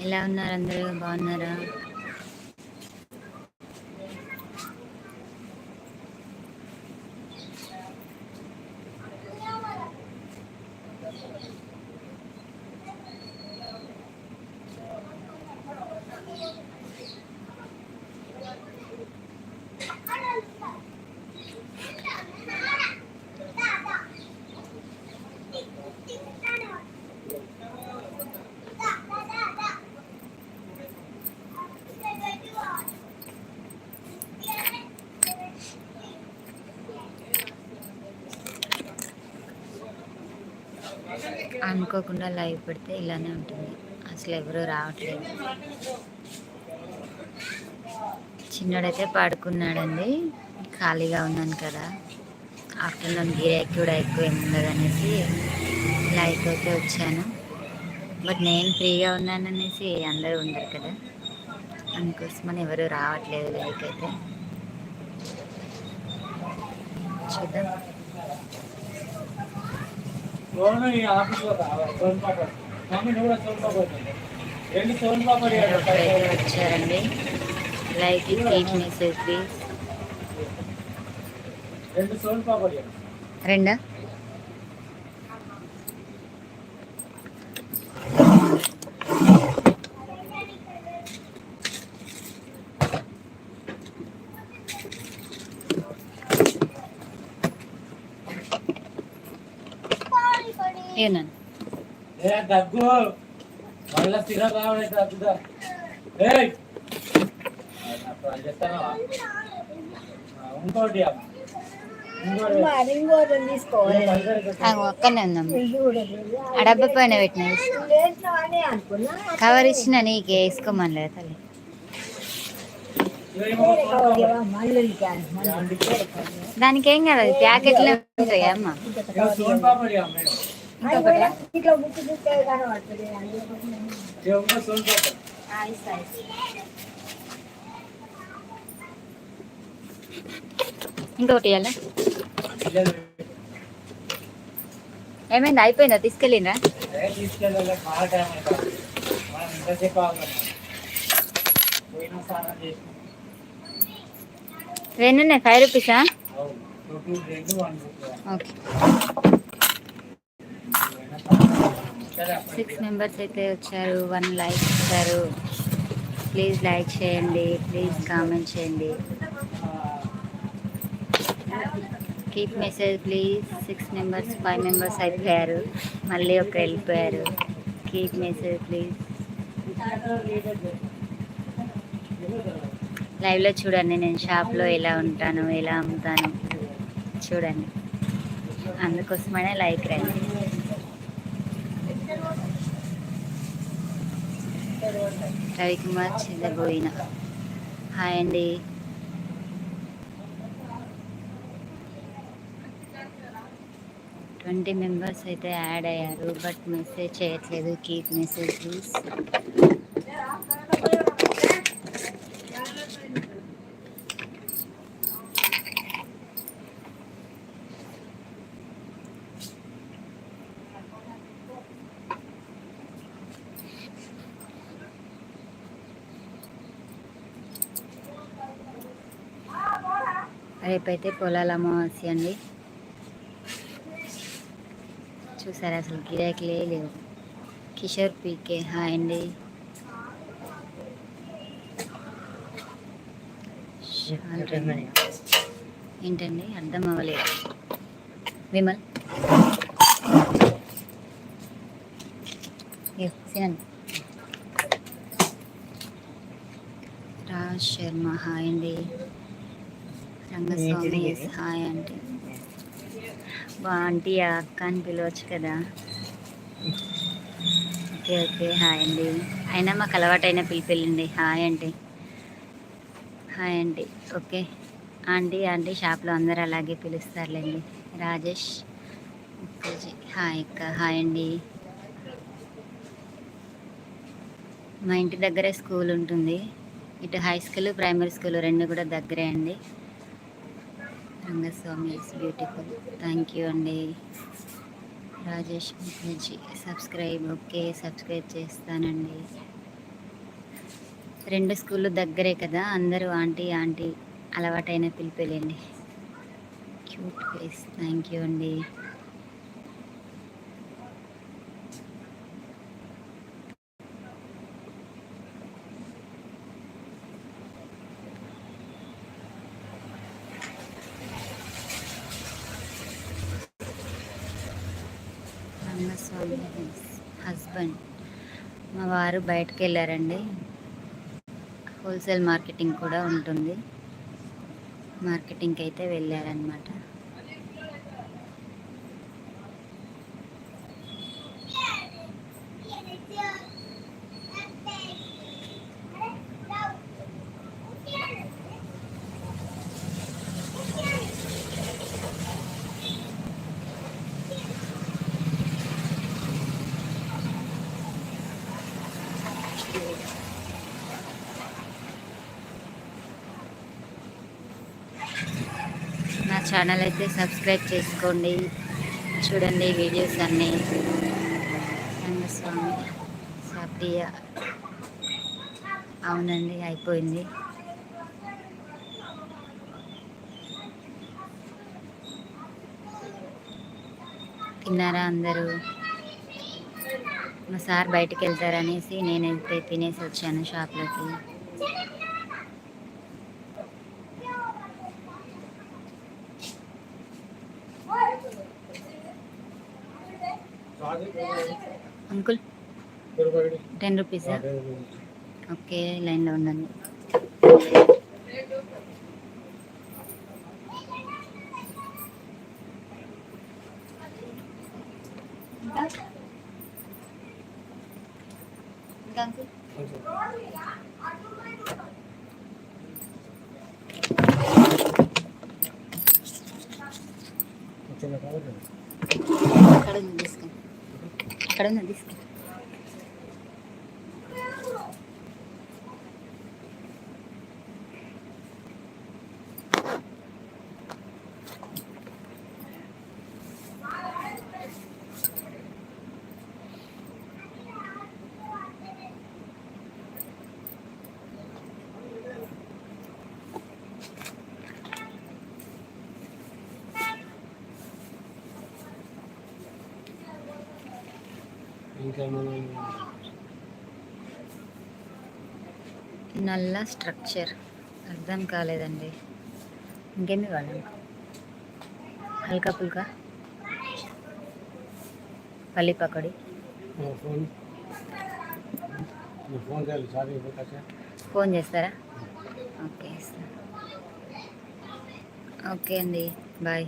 ఎలా ఉన్నారు అందరూ? బాగున్నారా? అనుకోకుండా లైవ్ పెడితే ఇలానే ఉంటుంది. అసలు ఎవరు రావట్లేదు. చిన్నడైతే పడుకున్నాడండి. ఖాళీగా ఉన్నాను కదా. ఆఫ్టర్నూన్ గిరాకీ కూడా ఎక్కువ ఏముండదనేసి లైక్ లైవ్ అయితే వచ్చాను. బట్ నేను ఫ్రీగా ఉన్నాననేసి అందరూ ఉండరు కదా. అందుకోసమని ఎవరు రావట్లేదు లైక్ అయితే. చూద్దాం. ఈ ఆఫీస్లో కావాలి సోన్ పాపడ్. మమ్మీ నువ్వు కూడా సోన్ పాపడ్. రెండు సోన్ పాపడ్ వచ్చారండి? Like please message please. రెండు సోన్ పాపడ్ రెండా? ఏనా ఏ దగ్గు మళ్ళా స్థిర దగ్గుదా ఇంకోటి ఒక్కనే ఆ డబ్బా పైన పెట్టిన కవర్ ఇచ్చిన నీకు వేసుకోమని తల్లి. దానికి ఏం కాదు ప్యాకెట్లో ఉంటాయి అమ్మ? ఇట్లా బుక్ బుక్ కనబడుతుంది ఇంకొకటి ఇవ్వాలా. ఏమైంది? అయిపోయిందా? చేసినాం. రెండు ఉన్నాయి? ఫైవ్ రూపీసా? ఓకే. సిక్స్ మెంబర్స్ అయితే వచ్చారు వన్ లైక్ ఇచ్చారు. ప్లీజ్ లైక్ చేయండి ప్లీజ్ కామెంట్ చేయండి. Keep message please six members five members అయిపోయారు. మళ్ళీ ఒక వెళ్ళిపోయారు. కీప్ మెసేజ్ ప్లీజ్ లైవ్లో చూడండి నేను షాప్లో ఎలా ఉంటాను ఎలా అమ్ముతాను. చూడండి. అందుకోసమనే లైక్ రండి. రవికుమార్ చెందబోయిన హాయ్ అండి. ట్వంటీ మెంబర్స్ అయితే యాడ్ అయ్యారు బట్ మెసేజ్ చేయట్లేదు. కీప్ మెసేజ్ ప్లీజ్ రేపైతే పొలాల అమావాస్య అండి. చూసారా అసలు గిరాకీలే లేవు. కిషోర్ పీకే హాయ్ అండి. ఏంటండి? అర్థం అవ్వలేదు. విమల్. రాజ్ శర్మ హాయ్ అండి. రంగస్వామి హాయ్ ఆంటీ బా ఆంటీ అక్క అని పిలవచ్చు కదా. ఓకే ఓకే హాయ్ అండి. అయినా మాకు అలవాటైన పిలిపిల్లండి హాయ్ అండి హాయ్ అండి ఓకే. ఆంటీ ఆంటీ షాప్లో అందరూ అలాగే పిలుస్తారులేండి. రాజేష్ హాయ్ అక్క హాయ్ అండి. మా ఇంటి దగ్గరే స్కూల్ ఉంటుంది. ఇటు హై స్కూల్ ప్రైమరీ స్కూల్ రెండు కూడా దగ్గరే అండి. Rangaswamy is beautiful thank you అండి. Rajesh Mukherjee subscribe okay subscribe చేస్తానండి. రెండు స్కూళ్ళు దగ్గరే కదా అందరూ ఆంటీ ఆంటీ అలవాటైన పిలిపిలేండి. క్యూట్ ఫేస్ థ్యాంక్ యూ అండి. రంగస్వామి హస్బెండ్. మా వారు బయటకు వెళ్ళారండి హోల్సేల్ మార్కెటింగ్ కూడా ఉంటుంది. మార్కెటింగ్కి అయితే వెళ్ళారనమాట ఛానల్ అయితే సబ్స్క్రైబ్ చేసుకోండి. చూడండి వీడియోస్ అన్నీ. రంగస్వామి సాప్రియ అవునండి అయిపోయింది. తిన్నారా అందరూ? మా సార్ బయటకు వెళ్తారనేసి నేనైతే తినేసి వచ్చాను షాప్లోకి. అంకుల్? టెన్ రూపీసా ఓకే లైన్లో ఉండండి. ఇంకా అంకుల్? అక్కడ ఉంది తీసుకో అక్కడ ఉంది నల్ల స్ట్రక్చర్. అర్థం కాలేదండి. ఇంకేమి ఇవ్వాలి హల్కా పుల్కా పల్లి పకోడి? ఫోన్ ఫోన్ చేస్తారా? ఓకే ఓకే అండి. బాయ్.